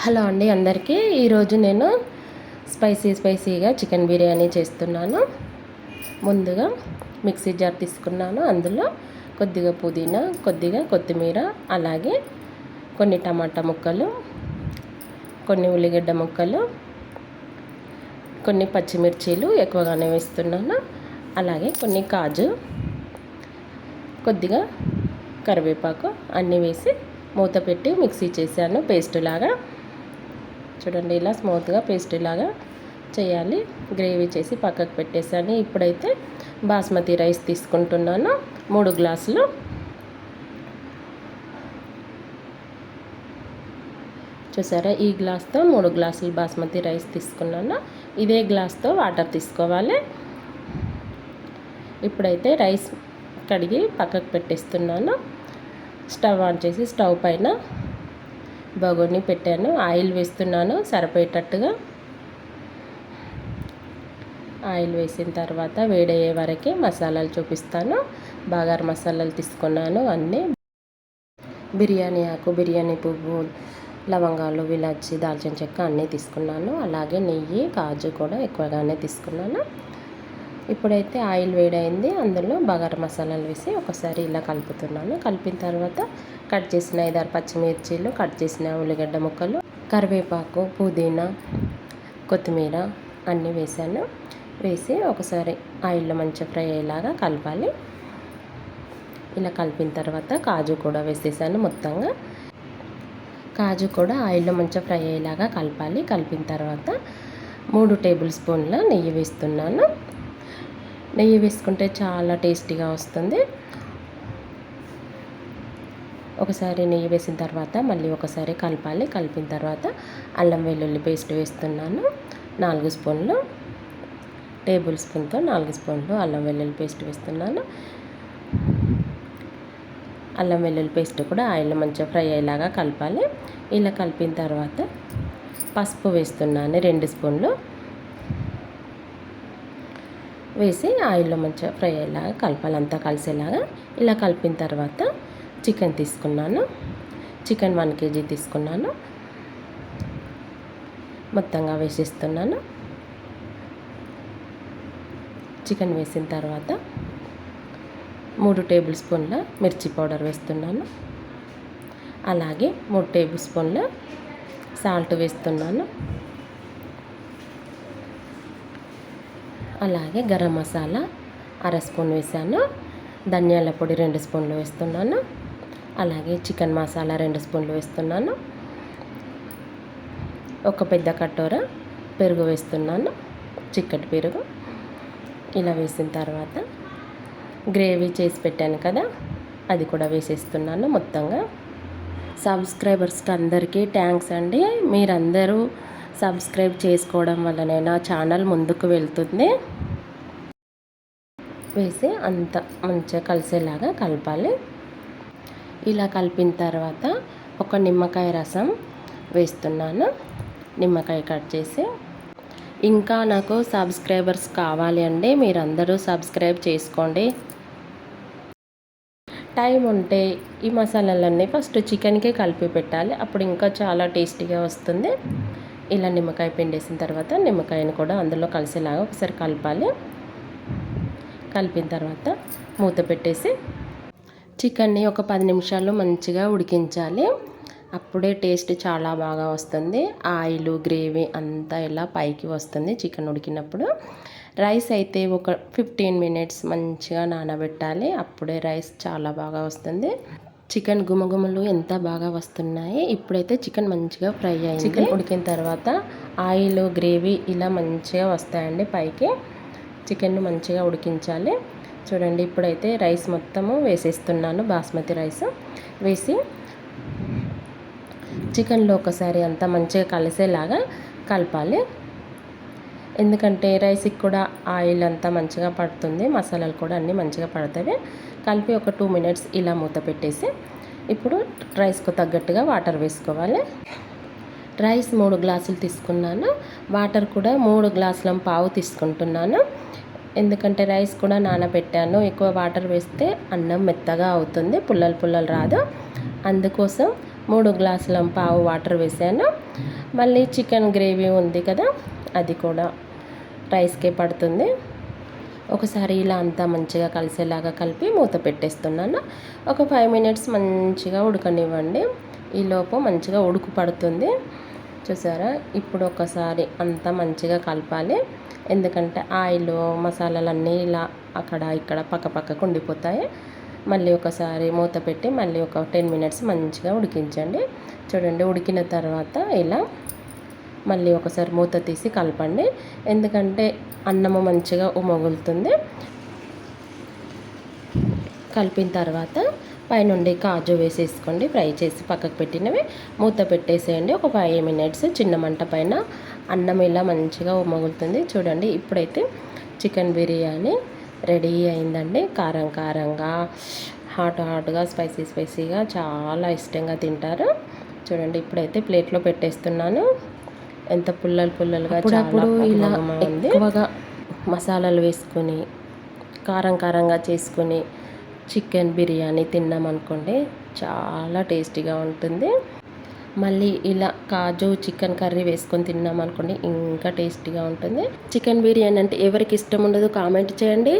Hello అండి అందరికీ. ఈరోజు నేను స్పైసీ స్పైసీగా చికెన్ బిర్యానీ చేస్తున్నాను. ముందుగా మిక్సీ జార్ తీసుకున్నాను. అందులో కొద్దిగా పుదీనా కొద్దిగా కొత్తిమీర అలాగే కొన్ని టమాటా ముక్కలు కొన్ని ఉల్లిగడ్డ ముక్కలు కొన్ని పచ్చిమిర్చీలు ఎక్కువగానే వేస్తున్నాను. అలాగే కొన్ని కాజు కొద్దిగా కరివేపాకు అన్నీ వేసి మూత పెట్టి మిక్సీ చేశాను. పేస్ట్ లాగా చూడండి ఇలా స్మూత్గా పేస్ట్ లాగా చేయాలి. గ్రేవీ చేసి పక్కకు పెట్టేసాను ఇప్పుడైతే బాస్మతి రైస్ తీసుకుంటున్నాను. మూడు గ్లాసులు. చూసారా ఈ గ్లాస్తో మూడు గ్లాసులు బాస్మతి రైస్ తీసుకున్నాను. ఇదే గ్లాస్తో వాటర్ తీసుకోవాలి. ఇప్పుడైతే రైస్ కడిగి పక్కకు పెట్టేస్తున్నాను. స్టవ్ ఆన్ చేసి స్టవ్ పైన బగోని పెట్టాను ఆయిల్ వేస్తున్నాను సరిపోయేటట్టుగా. ఆయిల్ వేసిన తర్వాత వేడయ్యే వరకే మసాలాలు చూపిస్తాను. బాగారు మసాలాలు తీసుకున్నాను అన్నీ. బిర్యానీ ఆకు బిర్యానీ పువ్వు లవంగాలు విలాచి దాల్చిన చెక్క అన్నీ తీసుకున్నాను. అలాగే నెయ్యి కాజు కూడా ఎక్కువగానే తీసుకున్నాను. ఇప్పుడైతే ఆయిల్ వేడైంది. అందులో బగారా మసాలాలు వేసి ఒకసారి ఇలా కలుపుతున్నాను. కలిపిన తర్వాత కట్ చేసిన ఐదారు పచ్చిమిర్చీలు కట్ చేసిన ఉల్లిగడ్డ ముక్కలు కరివేపాకు పుదీనా కొత్తిమీర అన్నీ వేసాను. వేసి ఒకసారి ఆయిల్లో మంచిగా ఫ్రై అయ్యేలాగా కలపాలి. ఇలా కలిపిన తర్వాత కాజు కూడా వేసేసాను మొత్తంగా. కాజు కూడా ఆయిల్లో మంచిగా ఫ్రై అయ్యేలాగా కలపాలి. కలిపిన తర్వాత మూడు టేబుల్ స్పూన్ల నెయ్యి వేస్తున్నాను. నెయ్యి వేసుకుంటే చాలా టేస్టీగా వస్తుంది. ఒకసారి నెయ్యి వేసిన తర్వాత మళ్ళీ ఒకసారి కలపాలి. కలిపిన తర్వాత అల్లం వెల్లుల్లి పేస్ట్ వేస్తున్నాను. నాలుగు స్పూన్లు టేబుల్ స్పూన్తో నాలుగు స్పూన్లు అల్లం వెల్లుల్లి పేస్ట్ వేస్తున్నాను. అల్లం వెల్లుల్లి పేస్ట్ కూడా ఆయిల్ మంచిగా ఫ్రై అయ్యేలాగా కలపాలి. ఇలా కలిపిన తర్వాత పసుపు వేస్తున్నాను రెండు స్పూన్లు. వేసి ఆయిల్లో మంచిగా ఫ్రై అయ్యేలాగా కలపాలి. అంతా కలిసేలాగా ఇలా కలిపిన తర్వాత చికెన్ తీసుకున్నాను. చికెన్ వన్ కేజీ తీసుకున్నాను. మొత్తంగా వేసిస్తున్నాను. చికెన్ వేసిన తర్వాత మూడు టేబుల్ స్పూన్ల మిర్చి పౌడర్ వేస్తున్నాను. అలాగే మూడు టేబుల్ స్పూన్ల సాల్ట్ వేస్తున్నాను. అలాగే గరం మసాలా అర స్పూన్ వేసాను. ధనియాల పొడి రెండు స్పూన్లు వేస్తున్నాను. అలాగే చికెన్ మసాలా రెండు స్పూన్లు వేస్తున్నాను. ఒక పెద్ద కట్టోర పెరుగు వేస్తున్నాను. చిక్కటి పెరుగు. ఇలా వేసిన తర్వాత గ్రేవీ చేసి పెట్టాను కదా అది కూడా వేసేస్తున్నాను మొత్తంగా. సబ్స్క్రైబర్స్కి అందరికీ థ్యాంక్స్ అండి. మీరందరూ సబ్స్క్రైబ్ చేసుకోవడం వల్లనే నా ఛానల్ ముందుకు వెళ్తుంది. వేసి అంత మంచిగా కలిసేలాగా కలపాలి. ఇలా కలిపిన తర్వాత ఒక నిమ్మకాయ రసం వేస్తున్నాను. నిమ్మకాయ కట్ చేసి ఇంకా నాకు సబ్స్క్రైబర్స్ కావాలి అండి మీరందరూ సబ్స్క్రైబ్ చేసుకోండి. టైం ఉంటే ఈ మసాలాలన్నీ ఫస్ట్ చికెన్కే కలిపి పెట్టాలి. అప్పుడు ఇంకా చాలా టేస్టీగా వస్తుంది. ఇలా నిమ్మకాయ పిండేసిన తర్వాత నిమ్మకాయని కూడా అందులో కలిసేలాగా ఒకసారి కలపాలి. కలిపిన తర్వాత మూత పెట్టేసి చికెన్ని ఒక పది నిమిషాలు మంచిగా ఉడికించాలి. అప్పుడే టేస్ట్ చాలా బాగా వస్తుంది. ఆయిల్ గ్రేవీ అంతా ఇలా పైకి వస్తుంది చికెన్ ఉడికినప్పుడు. రైస్ అయితే ఒక ఫిఫ్టీన్ మినిట్స్ మంచిగా నానబెట్టాలి. అప్పుడే రైస్ చాలా బాగా వస్తుంది. చికెన్ గుమగుమలు ఎంత బాగా వస్తున్నాయి? ఇప్పుడైతే చికెన్ మంచిగా ఫ్రై అయ్యింది చికెన్ ఉడికిన తర్వాత ఆయిల్ గ్రేవీ ఇలా మంచిగా వస్తాయండి పైకి. చికెన్ మంచిగా ఉడికించాలి. చూడండి ఇప్పుడైతే రైస్ మొత్తము వేసేస్తున్నాను బాస్మతి రైస్ వేసి. చికెన్లో ఒకసారి అంతా మంచిగా కలిసేలాగా కలపాలి. ఎందుకంటే రైస్కి కూడా ఆయిల్ అంతా మంచిగా పడుతుంది మసాలాలు కూడా అన్నీ మంచిగా పడతాయి. కలిపి ఒక టూ మినిట్స్ ఇలా మూత పెట్టేసి ఇప్పుడు రైస్కు తగ్గట్టుగా వాటర్ వేసుకోవాలి. రైస్ మూడు గ్లాసులు తీసుకున్నాను. వాటర్ కూడా మూడు గ్లాసుల పావు తీసుకుంటున్నాను. ఎందుకంటే రైస్ కూడా నానబెట్టాను. ఎక్కువ వాటర్ వేస్తే అన్నం మెత్తగా అవుతుంది పుల్లలు పుల్లలు రాదు. అందుకోసం మూడు గ్లాసుల పావు వాటర్ వేసాను. మళ్ళీ చికెన్ గ్రేవీ ఉంది కదా అది కూడా రైస్కే పడుతుంది. ఒకసారి ఇలా అంతా మంచిగా కలిసేలాగా కలిపి మూత పెట్టేస్తున్నాను. ఒక ఫైవ్ మినిట్స్ మంచిగా ఉడకనివ్వండి. ఈలోపు మంచిగా ఉడుకు పడుతుంది. చూసారా? ఇప్పుడు ఒకసారి అంతా మంచిగా కలపాలి. ఎందుకంటే ఆయిల్ మసాలాలన్నీ ఇలా అక్కడ ఇక్కడ పక్క పక్కకు ఉండిపోతాయి. మళ్ళీ ఒకసారి మూత పెట్టి మళ్ళీ ఒక టెన్ మినిట్స్ మంచిగా ఉడికించండి. చూడండి ఉడికిన తర్వాత ఇలా మళ్ళీ ఒకసారి మూత తీసి కలపండి. ఎందుకంటే అన్నము మంచిగా ఉమగులుతుంది. కలిపిన తర్వాత పైనుండి కాజు వేసేసుకోండి. ఫ్రై చేసి పక్కకు పెట్టినవి. మూత పెట్టేసేయండి. ఒక ఫైవ్ మినిట్స్ చిన్న మంట పైన అన్నం ఇలా మంచిగా ఉమగులుతుంది. చూడండి ఇప్పుడైతే చికెన్ బిర్యానీ రెడీ అయిందండి. కారం కారంగా హాట్ హాట్గా స్పైసీ స్పైసీగా చాలా ఇష్టంగా తింటారు. చూడండి ఇప్పుడైతే ప్లేట్లో పెట్టేస్తున్నాను. ఎంత పుల్లలు పుల్లలుగా అప్పుడప్పుడు ఇలా ఎక్కువగా మసాలాలు వేసుకొని కారం కారంగా చేసుకొని చికెన్ బిర్యానీ తిన్నామనుకోండి చాలా టేస్టీగా ఉంటుంది. మళ్ళీ ఇలా కాజు చికెన్ కర్రీ వేసుకొని తిన్నామనుకోండి ఇంకా టేస్టీగా ఉంటుంది. చికెన్ బిర్యానీ అంటే ఎవరికి ఇష్టం ఉండదు కామెంట్ చేయండి.